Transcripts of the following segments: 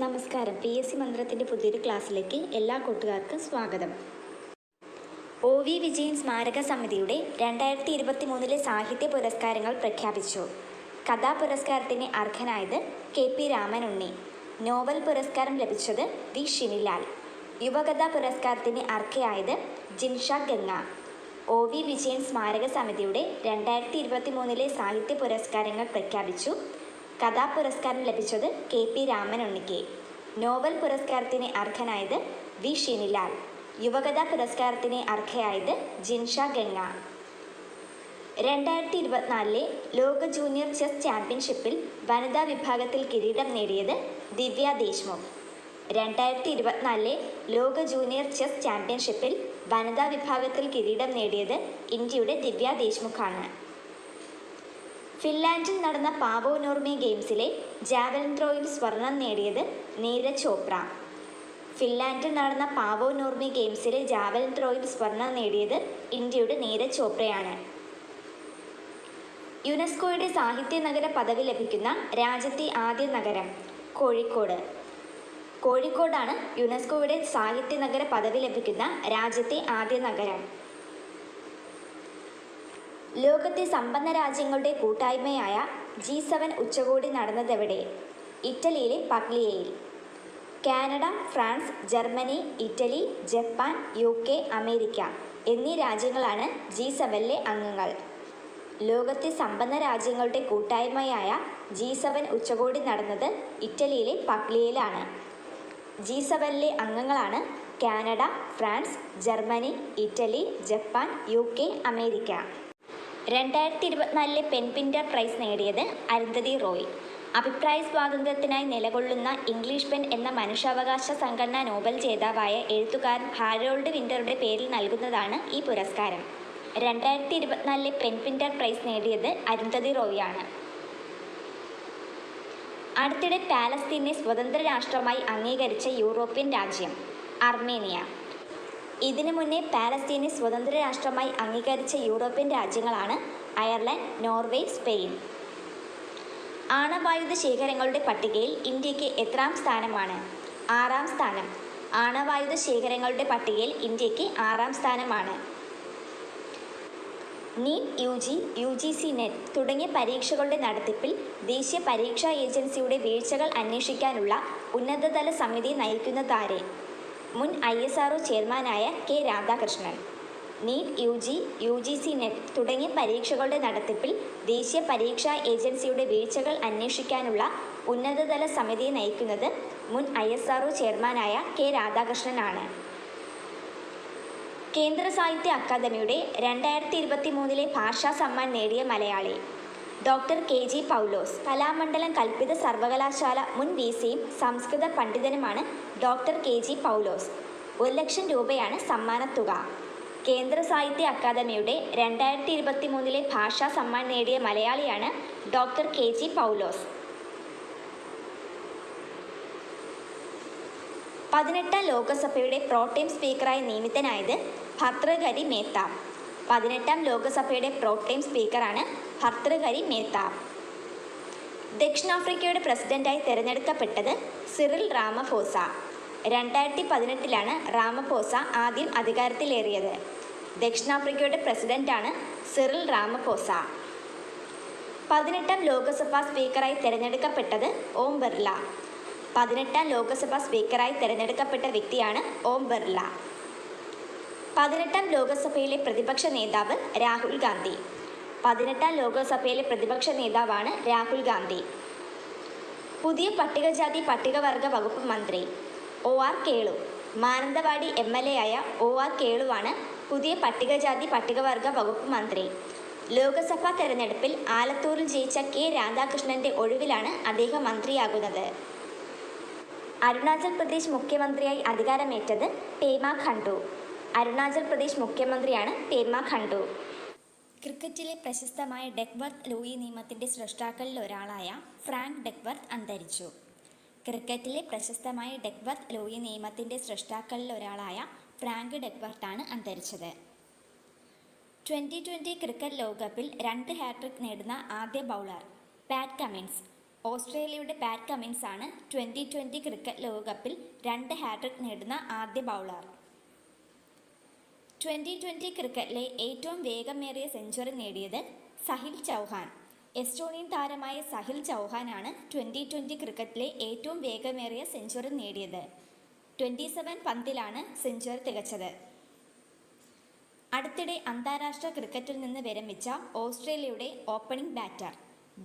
നമസ്കാരം. P S C മന്ത്രത്തിന്റെ പുതിയൊരു ക്ലാസ്സിലേക്ക് എല്ലാ കൂട്ടുകാർക്കും സ്വാഗതം. ഒ വി വിജയൻ സ്മാരക സമിതിയുടെ രണ്ടായിരത്തി ഇരുപത്തി മൂന്നിലെ സാഹിത്യ പുരസ്കാരങ്ങൾ പ്രഖ്യാപിച്ചു. കഥാ പുരസ്കാരത്തിന് അർഹനായത് K P Raman Unni novel പുരസ്കാരം ലഭിച്ചത് വി ഷിനിലാൽ. യുവകഥാ പുരസ്കാരത്തിന് അർഹയായത് ജിൻഷ ഗംഗ. ഒ വി വിജയൻ സ്മാരക സമിതിയുടെ രണ്ടായിരത്തി ഇരുപത്തി മൂന്നിലെ സാഹിത്യ പുരസ്കാരങ്ങൾ പ്രഖ്യാപിച്ചു കഥാ പുരസ്കാരം ലഭിച്ചത് കെ പി രാമൻ ഉണ്ണിക്കെ നോവൽ പുരസ്കാരത്തിന് അർഹനായത് വി ഷിനിലാൽ. യുവകഥാ പുരസ്കാരത്തിന് അർഹയായത് ജിൻഷ ഗംഗ. രണ്ടായിരത്തി ഇരുപത്തിനാലിലെ ലോക ജൂനിയർ ചെസ് ചാമ്പ്യൻഷിപ്പിൽ വനിതാ വിഭാഗത്തിൽ കിരീടം നേടിയത് ദിവ്യ ദേശ്മുഖ്. രണ്ടായിരത്തി ഇരുപത്തിനാലിലെ ലോക ജൂനിയർ ചെസ് ചാമ്പ്യൻഷിപ്പിൽ വനിതാ വിഭാഗത്തിൽ കിരീടം നേടിയത് ഇന്ത്യയുടെ ദിവ്യ ദേശ്മുഖാണ്. ഫിൻലാൻഡിൽ നടന്ന പാവോ നോർമി ഗെയിംസിലെ ജാവലിൻ ത്രോയിൽ സ്വർണം നേടിയത് നീരജ് ചോപ്ര. ഫിൻലാൻഡിൽ നടന്ന പാവോ നോർമി ഗെയിംസിലെ ജാവലിൻ ത്രോയിൽ സ്വർണം നേടിയത് ഇന്ത്യയുടെ നീരജ് ചോപ്രയാണ്. യുനെസ്കോയുടെ സാഹിത്യ നഗര പദവി ലഭിക്കുന്ന രാജ്യത്തെ ആദ്യ നഗരം കോഴിക്കോട്. കോഴിക്കോടാണ് യുനെസ്കോയുടെ സാഹിത്യ നഗര പദവി ലഭിക്കുന്ന രാജ്യത്തെ ആദ്യ നഗരം. ലോകത്തെ സമ്പന്ന രാജ്യങ്ങളുടെ കൂട്ടായ്മയായ ജി സെവൻ ഉച്ചകോടി നടന്നതെവിടെ? ഇറ്റലിയിലെ പഗ്ലിയയിൽ. Canada France Germany Italy Japan U K America എന്നീ രാജ്യങ്ങളാണ് ജി സെവനിലെ അംഗങ്ങൾ. ലോകത്തെ സമ്പന്ന രാജ്യങ്ങളുടെ കൂട്ടായ്മയായ ജി സെവൻ ഉച്ചകോടി നടന്നത് ഇറ്റലിയിലെ പഗ്ലിയയിലാണ്. ജി സെവനിലെ അംഗങ്ങളാണ് Canada France Germany Italy Japan U K America. രണ്ടായിരത്തി ഇരുപത്തിനാലിലെ പെൻപിൻഡർ പ്രൈസ് നേടിയത് അരുന്ധതി റോയ്. അഭിപ്രായ സ്വാതന്ത്ര്യത്തിനായി നിലകൊള്ളുന്ന ഇംഗ്ലീഷ് പെൻ എന്ന മനുഷ്യാവകാശ സംഘടനാ നോബൽ ജേതാവായ എഴുത്തുകാരൻ ഹാരോൾഡ് വിന്ററുടെ പേരിൽ നൽകുന്നതാണ് ഈ പുരസ്കാരം. രണ്ടായിരത്തി ഇരുപത്തിനാലിലെ പെൻപിൻഡർ പ്രൈസ് നേടിയത് അരുന്ധതി റോയാണ്. അടുത്തിടെ പാലസ്തീനെ സ്വതന്ത്ര രാഷ്ട്രമായി അംഗീകരിച്ച യൂറോപ്യൻ രാജ്യം അർമേനിയ. ഇതിനു മുന്നേ പാലസ്തീനെ സ്വതന്ത്ര രാഷ്ട്രമായി അംഗീകരിച്ച യൂറോപ്യൻ രാജ്യങ്ങളാണ് അയർലൻഡ് നോർവേ സ്പെയിൻ. ആണവായുധ ശേഖരങ്ങളുടെ പട്ടികയിൽ ഇന്ത്യയ്ക്ക് എത്രാം സ്ഥാനമാണ്? ആറാം സ്ഥാനം. ആണവായുധ ശേഖരങ്ങളുടെ പട്ടികയിൽ ഇന്ത്യയ്ക്ക് ആറാം സ്ഥാനമാണ്. NEET U G U G C NET തുടങ്ങിയ പരീക്ഷകളുടെ നടത്തിപ്പിൽ ദേശീയ പരീക്ഷാ ഏജൻസിയുടെ വീഴ്ചകൾ അന്വേഷിക്കാനുള്ള ഉന്നതതല സമിതി നയിക്കുന്നതാരെ? മുൻ ഐ എസ് ആർ ചെയർമാനായ K Radhakrishnan. NEET U G U G C NET തുടങ്ങിയ പരീക്ഷകളുടെ നടത്തിപ്പിൽ ദേശീയ പരീക്ഷാ ഏജൻസിയുടെ വീഴ്ചകൾ അന്വേഷിക്കാനുള്ള ഉന്നതതല സമിതിയെ നയിക്കുന്നത് മുൻ ഐ എസ് ആർ ചെയർമാനായ കെ രാധാകൃഷ്ണനാണ്. കേന്ദ്ര സാഹിത്യ അക്കാദമിയുടെ രണ്ടായിരത്തി ഇരുപത്തി മൂന്നിലെ ഭാഷാ സമ്മാൻ നേടിയ Malayali. Doctor K G Paulose. Kalamandalam കൽപ്പിത സർവകലാശാല മുൻ വി സിയും സംസ്കൃത പണ്ഡിതനുമാണ് ഡോക്ടർ കെ ജി പൗലോസ്. ഒരു ലക്ഷം രൂപയാണ് സമ്മാനത്തുക കേന്ദ്ര സാഹിത്യ അക്കാദമിയുടെ രണ്ടായിരത്തി ഇരുപത്തി മൂന്നിലെ ഭാഷാ സമ്മാൻ നേടിയ മലയാളിയാണ് ഡോക്ടർ കെ ജി പൗലോസ്. പതിനെട്ടാം ലോകസഭയുടെ പ്രോട്ടേം സ്പീക്കറായി നിയമിതനായത് ഭർത്തൃഹരി മേത്താബ് പതിനെട്ടാം ലോകസഭയുടെ പ്രോട്ടേം സ്പീക്കറാണ് ഭർത്തൃഹരി മേത്ത. ദക്ഷിണാഫ്രിക്കയുടെ പ്രസിഡന്റായി തിരഞ്ഞെടുക്കപ്പെട്ടത് സിറിൽ റാമഫോസ. രണ്ടായിരത്തി പതിനെട്ടിലാണ് റാമഫോസ ആദ്യം അധികാരത്തിലേറിയത്. ദക്ഷിണാഫ്രിക്കയുടെ പ്രസിഡന്റാണ് സിറിൽ റാമഫോസ. പതിനെട്ടാം ലോകസഭാ സ്പീക്കറായി തിരഞ്ഞെടുക്കപ്പെട്ടത് ഓം ബിർള. പതിനെട്ടാം ലോകസഭാ സ്പീക്കറായി തിരഞ്ഞെടുക്കപ്പെട്ട വ്യക്തിയാണ് ഓം ബിർള. പതിനെട്ടാം ലോകസഭയിലെ പ്രതിപക്ഷ നേതാവ് രാഹുൽ ഗാന്ധി. പതിനെട്ടാം ലോകസഭയിലെ പ്രതിപക്ഷ നേതാവാണ് രാഹുൽ ഗാന്ധി. പുതിയ പട്ടികജാതി പട്ടികവർഗ വകുപ്പ് മന്ത്രി O R Kelu. Mananthavady M L A ആയ ഒ ആർ കേളുവാണ് പുതിയ പട്ടികജാതി പട്ടികവർഗ വകുപ്പ് മന്ത്രി. ലോക്സഭാ തെരഞ്ഞെടുപ്പിൽ ആലത്തൂരിൽ ജയിച്ച കെ രാധാകൃഷ്ണന്റെ ഒഴിവിലാണ് അദ്ദേഹം മന്ത്രിയാകുന്നത്. അരുണാചൽ പ്രദേശ് മുഖ്യമന്ത്രിയായി അധികാരമേറ്റത് പേമ ഖണ്ഡു. അരുണാചൽ പ്രദേശ് മുഖ്യമന്ത്രിയാണ് പേമ ഖണ്ഡു. ക്രിക്കറ്റിലെ പ്രശസ്തമായ ഡെക്വർത്ത് ലൂയി നിയമത്തിന്റെ സൃഷ്ടാക്കളിൽ ഒരാളായ ഫ്രാങ്ക് ഡെക്വർത്ത് അന്തരിച്ചു. ക്രിക്കറ്റിലെ പ്രശസ്തമായ ഡെക്വർത്ത് ലൂയി നിയമത്തിന്റെ സൃഷ്ടാക്കളിൽ ഒരാളായ ഫ്രാങ്ക് ഡെക്വർട്ടാണ് അന്തരിച്ചത്. ട്വന്റി ട്വന്റി ക്രിക്കറ്റ് ലോകകപ്പിൽ രണ്ട് ഹാട്രിക് നേടുന്ന ആദ്യ ബൗളർ പാറ്റ് കമിൻസ് ഓസ്ട്രേലിയയുടെ പാറ്റ് കമിൻസ് ആണ് ട്വന്റി ട്വന്റി ക്രിക്കറ്റ് ലോകകപ്പിൽ രണ്ട് ഹാട്രിക് നേടുന്ന ആദ്യ ബൗളർ. ട്വന്റി ട്വന്റി ക്രിക്കറ്റിലെ ഏറ്റവും വേഗമേറിയ സെഞ്ചുറി നേടിയത് സഹിൽ ചൗഹാൻ. എസ്റ്റോണിയൻ താരമായ സഹിൽ ചൗഹാനാണ് ട്വന്റി ട്വന്റി ക്രിക്കറ്റിലെ ഏറ്റവും വേഗമേറിയ സെഞ്ചുറി നേടിയത്. ട്വന്റി സെവൻ പന്തിലാണ് സെഞ്ചുറി തികച്ചത്. അടുത്തിടെ അന്താരാഷ്ട്ര ക്രിക്കറ്റിൽ നിന്ന് വിരമിച്ച ഓസ്ട്രേലിയയുടെ ഓപ്പണിംഗ് ബാറ്റർ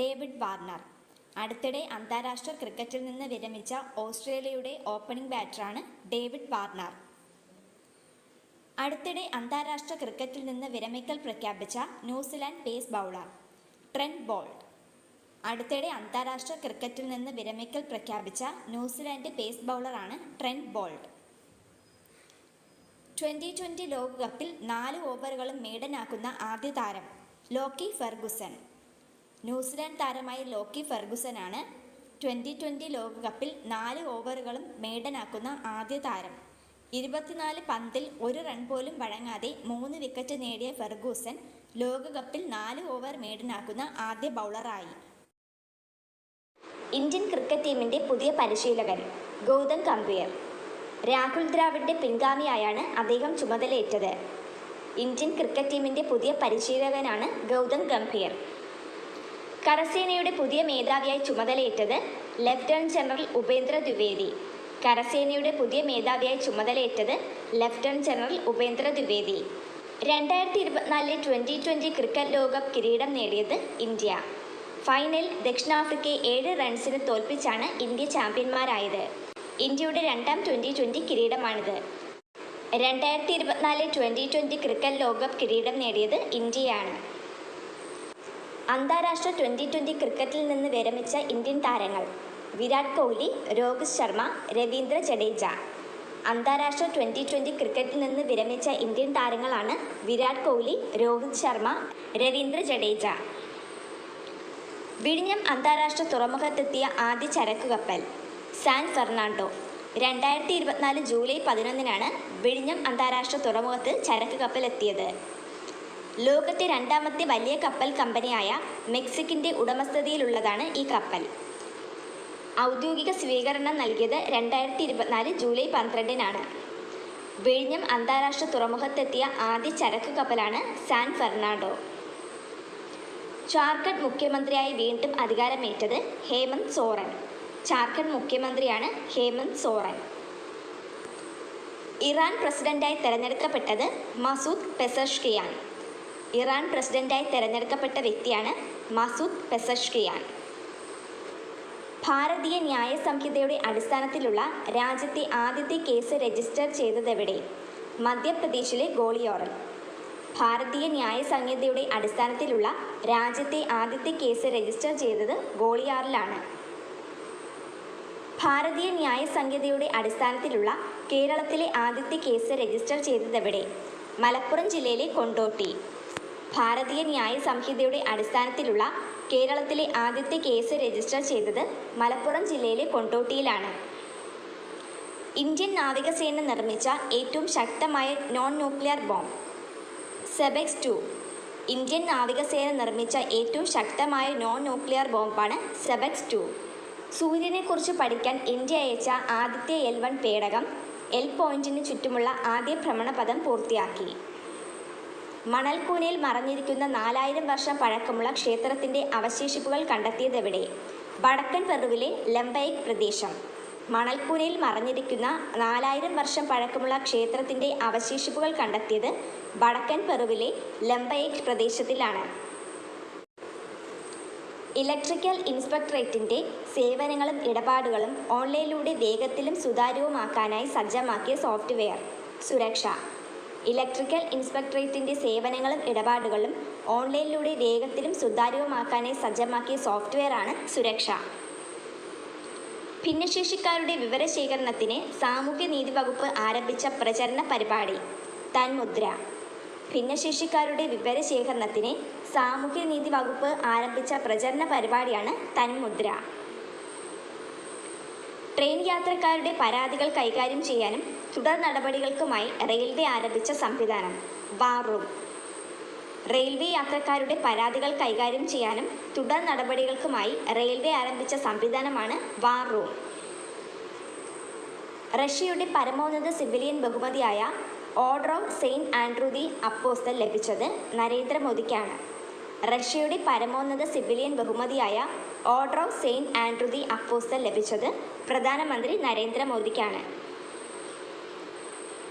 ഡേവിഡ് വാർണർ. അടുത്തിടെ അന്താരാഷ്ട്ര ക്രിക്കറ്റിൽ നിന്ന് വിരമിച്ച ഓസ്ട്രേലിയയുടെ ഓപ്പണിംഗ് ബാറ്ററാണ് ഡേവിഡ് വാർണർ. അടുത്തിടെ അന്താരാഷ്ട്ര ക്രിക്കറ്റിൽ നിന്ന് വിരമിക്കൽ പ്രഖ്യാപിച്ച New Zealand pace bowler Trent Boult. അടുത്തിടെ അന്താരാഷ്ട്ര ക്രിക്കറ്റിൽ നിന്ന് വിരമിക്കൽ പ്രഖ്യാപിച്ച ന്യൂസിലാൻഡ് പേസ് ബൗളറാണ് ട്രെൻഡ് ബോൾട്ട്. ട്വന്റി ട്വന്റി ലോകകപ്പിൽ നാല് ഓവറുകളും മേടനാക്കുന്ന ആദ്യ താരം ലോക്കി ഫെർഗുസൺ. ന്യൂസിലാൻഡ് താരമായ ലോക്കി ഫെർഗുസനാണ് ട്വന്റി ട്വന്റി ലോകകപ്പിൽ നാല് ഓവറുകളും മേടനാക്കുന്ന ആദ്യ താരം. ഇരുപത്തിനാല് പന്തിൽ ഒരു റൺ പോലും വഴങ്ങാതെ മൂന്ന് വിക്കറ്റ് നേടിയ ഫെർഗൂസൻ ലോകകപ്പിൽ നാല് ഓവർ മേടിനാക്കുന്ന ആദ്യ ബൗളറായി ഇന്ത്യൻ ക്രിക്കറ്റ് ടീമിന്റെ പുതിയ പരിശീലകൻ ഗൗതം ഗംഭീർ. രാഹുൽ ദ്രാവിഡിന്റെ പിൻഗാമിയായാണ് അദ്ദേഹം ചുമതലയേറ്റത്. ഇന്ത്യൻ ക്രിക്കറ്റ് ടീമിന്റെ പുതിയ പരിശീലകനാണ് ഗൗതം ഗംഭീർ. കരസേനയുടെ പുതിയ മേധാവിയായി ചുമതലയേറ്റത് ലഫ്റ്റനന്റ് ജനറൽ ഉപേന്ദ്ര ദ്വിവേദി. കരസേനയുടെ പുതിയ മേധാവിയായി ചുമതലയേറ്റത് ലഫ്റ്റനന്റ് ജനറൽ ഉപേന്ദ്ര ദ്വിവേദി. രണ്ടായിരത്തി ഇരുപത്തിനാലിലെ ട്വന്റി ട്വന്റി ക്രിക്കറ്റ് ലോകകപ്പ് കിരീടം നേടിയത് ഇന്ത്യ. ഫൈനൽ ദക്ഷിണാഫ്രിക്കയെ ഏഴ് റൺസിന് തോൽപ്പിച്ചാണ് ഇന്ത്യ ചാമ്പ്യന്മാരായത്. ഇന്ത്യയുടെ രണ്ടാം ട്വന്റി ട്വന്റി കിരീടമാണിത്. രണ്ടായിരത്തി ഇരുപത്തിനാലിലെ ട്വന്റി ട്വന്റി ക്രിക്കറ്റ് ലോകകപ്പ് കിരീടം നേടിയത് ഇന്ത്യയാണ്. അന്താരാഷ്ട്ര ട്വന്റി ട്വന്റി ക്രിക്കറ്റിൽ നിന്ന് വിരമിച്ച ഇന്ത്യൻ താരങ്ങൾ വിരാട് കോഹ്ലി രോഹിത് ശർമ്മ രവീന്ദ്ര ജഡേജ. അന്താരാഷ്ട്ര ട്വന്റി ട്വന്റി ക്രിക്കറ്റിൽ നിന്ന് വിരമിച്ച ഇന്ത്യൻ താരങ്ങളാണ് വിരാട് കോഹ്ലി രോഹിത് ശർമ്മ രവീന്ദ്ര ജഡേജ. വിഴിഞ്ഞം അന്താരാഷ്ട്ര തുറമുഖത്തെത്തിയ ആദ്യ ചരക്ക് കപ്പൽ സാൻ ഫെർണാണ്ടോ. രണ്ടായിരത്തി ഇരുപത്തിനാല് ജൂലൈ പതിനൊന്നിനാണ് വിഴിഞ്ഞം അന്താരാഷ്ട്ര തുറമുഖത്ത് ചരക്ക് കപ്പൽ എത്തിയത്. ലോകത്തെ രണ്ടാമത്തെ വലിയ കപ്പൽ കമ്പനിയായ മെക്സിക്കിന്റെ ഉടമസ്ഥതയിലുള്ളതാണ് ഈ കപ്പൽ. ഔദ്യോഗിക സ്വീകരണം നൽകിയത് രണ്ടായിരത്തി ഇരുപത്തിനാല് ജൂലൈ പന്ത്രണ്ടിനാണ്. വിഴിഞ്ഞം അന്താരാഷ്ട്ര തുറമുഖത്തെത്തിയ ആദ്യ ചരക്ക് കപ്പലാണ് സാൻ ഫെർണാണ്ടോ. ജാർഖണ്ഡ് മുഖ്യമന്ത്രിയായി വീണ്ടും അധികാരമേറ്റത് ഹേമന്ത് സോറൻ. ജാർഖണ്ഡ് മുഖ്യമന്ത്രിയാണ് ഹേമന്ത് സോറൻ. ഇറാൻ പ്രസിഡന്റായി തെരഞ്ഞെടുക്കപ്പെട്ടത് മസൂദ് പെസഷ്കിയാൻ. ഇറാൻ പ്രസിഡന്റായി തെരഞ്ഞെടുക്കപ്പെട്ട വ്യക്തിയാണ് മസൂദ് പെസഷ്കിയാൻ. ഭാരതീയ ന്യായ സംഹിതയുടെ അടിസ്ഥാനത്തിലുള്ള രാജ്യത്തെ ആദ്യത്തെ കേസ് രജിസ്റ്റർ ചെയ്തതെവിടെ? മധ്യപ്രദേശിലെ ഗോളിയോറൽ. ഭാരതീയ ന്യായ സംഹിതയുടെ അടിസ്ഥാനത്തിലുള്ള രാജ്യത്തെ ആദ്യത്തെ കേസ് രജിസ്റ്റർ ചെയ്തത് ഗോളിയാറിലാണ്. ഭാരതീയ ന്യായ സംഹിതയുടെ അടിസ്ഥാനത്തിലുള്ള കേരളത്തിലെ ആദ്യത്തെ കേസ് രജിസ്റ്റർ ചെയ്തതെവിടെ? മലപ്പുറം ജില്ലയിലെ കൊണ്ടോട്ടി. ഭാരതീയ ന്യായ സംഹിതയുടെ അടിസ്ഥാനത്തിലുള്ള കേരളത്തിലെ ആദ്യത്തെ കേസ് രജിസ്റ്റർ ചെയ്തത് മലപ്പുറം ജില്ലയിലെ കൊണ്ടോട്ടിയിലാണ്. ഇന്ത്യൻ നാവികസേന നിർമ്മിച്ച ഏറ്റവും ശക്തമായ non nuclear bomb SEBEX two Indian നാവികസേന നിർമ്മിച്ച ഏറ്റവും ശക്തമായ നോൺ ന്യൂക്ലിയർ ബോംബാണ് സെബെക്സ് ടു സൂര്യനെക്കുറിച്ച് പഠിക്കാൻ ഇന്ത്യ അയച്ച ആദ്യത്തെ എൽ വൺ പേടകം എൽ പോയിന്റിന് ചുറ്റുമുള്ള ആദ്യ ഭ്രമണപഥം പൂർത്തിയാക്കി. മണൽക്കൂനയിൽ മറഞ്ഞിരിക്കുന്ന നാലായിരം വർഷം പഴക്കമുള്ള ക്ഷേത്രത്തിന്റെ അവശേഷിപ്പുകൾ കണ്ടെത്തിയതെവിടെ? വടക്കൻ പെറുവിലെ ലംബൈക് പ്രദേശം. മണൽക്കൂനയിൽ മറഞ്ഞിരിക്കുന്ന നാലായിരം വർഷം പഴക്കമുള്ള ക്ഷേത്രത്തിന്റെ അവശേഷിപ്പുകൾ കണ്ടെത്തിയത് വടക്കൻ പെറുവിലെ ലംബൈക് പ്രദേശത്തിലാണ്. ഇലക്ട്രിക്കൽ ഇൻസ്പെക്ടറേറ്റിന്റെ സേവനങ്ങളും ഇടപാടുകളും ഓൺലൈനിലൂടെ വേഗത്തിലും സുതാര്യവുമാക്കാനായി സജ്ജമാക്കിയ സോഫ്റ്റ്വെയർ. സുരക്ഷ. ഇലക്ട്രിക്കൽ ഇൻസ്പെക്ടറേറ്റിന്റെ സേവനങ്ങളും ഇടപാടുകളും ഓൺലൈനിലൂടെ വേഗത്തിലും സുതാര്യവുമാക്കാനായി സജ്ജമാക്കിയ സോഫ്റ്റ്വെയറാണ് സുരക്ഷ. ഭിന്നശേഷിക്കാരുടെ വിവരശേഖരണത്തിന് സാമൂഹ്യനീതി വകുപ്പ് ആരംഭിച്ച പ്രചരണ പരിപാടി തന്മുദ്ര. ഭിന്നശേഷിക്കാരുടെ വിവരശേഖരണത്തിന് സാമൂഹ്യനീതി വകുപ്പ് ആരംഭിച്ച പ്രചരണ പരിപാടിയാണ് തന്മുദ്ര. ട്രെയിൻ യാത്രക്കാരുടെ പരാതികൾ കൈകാര്യം ചെയ്യാനും തുടർ നടപടികൾക്കുമായി റെയിൽവേ ആരംഭിച്ച സംവിധാനം. War room. റെയിൽവേ യാത്രക്കാരുടെ പരാതികൾ കൈകാര്യം ചെയ്യാനും തുടർ നടപടികൾക്കുമായി റെയിൽവേ ആരംഭിച്ച സംവിധാനമാണ് വാർ റൂം. റഷ്യയുടെ പരമോന്നത സിവിലിയൻ ബഹുമതിയായ Order of Saint Andrew the Apostle ലഭിച്ചത് നരേന്ദ്രമോദിക്കാണ്. റഷ്യയുടെ പരമോന്നത സിവിലിയൻ ബഹുമതിയായ Order of Saint Andrew the Apostle ലഭിച്ചത് പ്രധാനമന്ത്രി നരേന്ദ്രമോദിക്കാണ്.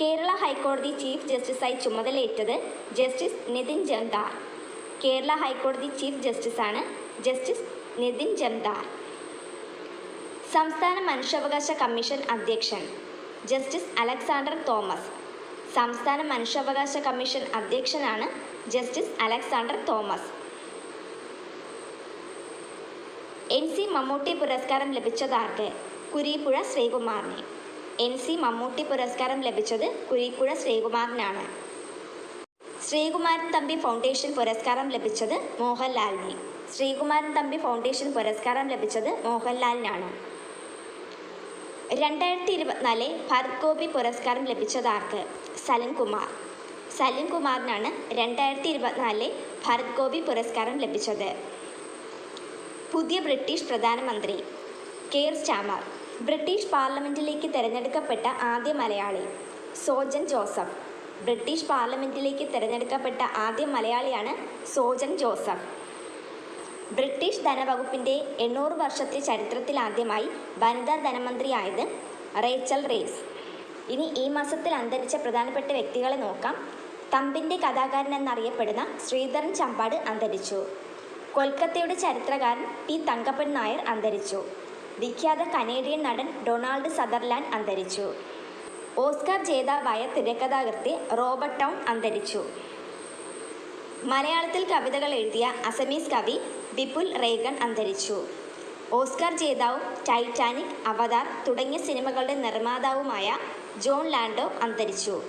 കേരള ഹൈക്കോടതി ചീഫ് ജസ്റ്റിസായി ചുമതലയേറ്റത് ജസ്റ്റിസ് നിതിൻ ജംദാർ. കേരള ഹൈക്കോടതി ചീഫ് ജസ്റ്റിസാണ് ജസ്റ്റിസ് നിതിൻ ജംദാർ. സംസ്ഥാന മനുഷ്യാവകാശ കമ്മീഷൻ അധ്യക്ഷൻ ജസ്റ്റിസ് അലക്സാണ്ടർ തോമസ്. സംസ്ഥാന മനുഷ്യാവകാശ commission അധ്യക്ഷനാണ് justice Alexander Thomas. N C Mammootty പുരസ്കാരം ലഭിച്ചതാർക്ക് കുരീപ്പുഴ ശ്രീകുമാറിന്. എൻ സി മമ്മൂട്ടി പുരസ്കാരം ലഭിച്ചത് കുരീപ്പുഴ ശ്രീകുമാറിനാണ്. ശ്രീകുമാരൻ തമ്പി ഫൗണ്ടേഷൻ പുരസ്കാരം ലഭിച്ചത് മോഹൻലാലിന്. ശ്രീകുമാരൻ തമ്പി ഫൗണ്ടേഷൻ പുരസ്കാരം ലഭിച്ചത് മോഹൻലാലിനാണ്. രണ്ടായിരത്തി ഇരുപത്തിനാല് ഭരത് ഗോപി പുരസ്കാരം ലഭിച്ചതാർക്ക് സലിം കുമാർ. സലിം കുമാറിനാണ് രണ്ടായിരത്തി ഇരുപത്തിനാലിലെ ഭരത് ഗോപി പുരസ്കാരം ലഭിച്ചത്. പുതിയ ബ്രിട്ടീഷ് പ്രധാനമന്ത്രി കെയർ സ്റ്റാമർ ബ്രിട്ടീഷ് പാർലമെന്റിലേക്ക് തിരഞ്ഞെടുക്കപ്പെട്ട ആദ്യ മലയാളി സോജൻ ജോസഫ് ബ്രിട്ടീഷ് പാർലമെന്റിലേക്ക് തിരഞ്ഞെടുക്കപ്പെട്ട ആദ്യ മലയാളിയാണ് സോജൻ ജോസഫ്. ബ്രിട്ടീഷ് ധനവകുപ്പിന്റെ എണ്ണൂറ് വർഷത്തെ ചരിത്രത്തിലാദ്യമായി വനിതാ ധനമന്ത്രിയായത് റേച്ചൽ റേസ് ഇനി ഈ മാസത്തിൽ അന്തരിച്ച പ്രധാനപ്പെട്ട വ്യക്തികളെ നോക്കാം. തമ്പിന്റെ കഥാകാരൻ എന്നറിയപ്പെടുന്ന ശ്രീധരൻ ചമ്പാട് അന്തരിച്ചു. കൊൽക്കത്തയുടെ ചരിത്രകാരൻ പി തങ്കപ്പൻ നായർ അന്തരിച്ചു. വിഖ്യാത കനേഡിയൻ നടൻ ഡൊണാൾഡ് സദർലാൻഡ് അന്തരിച്ചു. ഓസ്കാർ ജേതാവായ തിരക്കഥാകൃത്ത് റോബർട്ട് ടൗൺ അന്തരിച്ചു. മലയാളത്തിൽ കവിതകൾ എഴുതിയ അസമീസ് കവി വിപുൽ റേഗൻ അന്തരിച്ചു. ഓസ്കാർ ജേതാവും ടൈറ്റാനിക് അവതാർ തുടങ്ങിയ സിനിമകളുടെ നിർമ്മാതാവുമായ ജോൺ ലാൻഡോ അന്തരിച്ചു.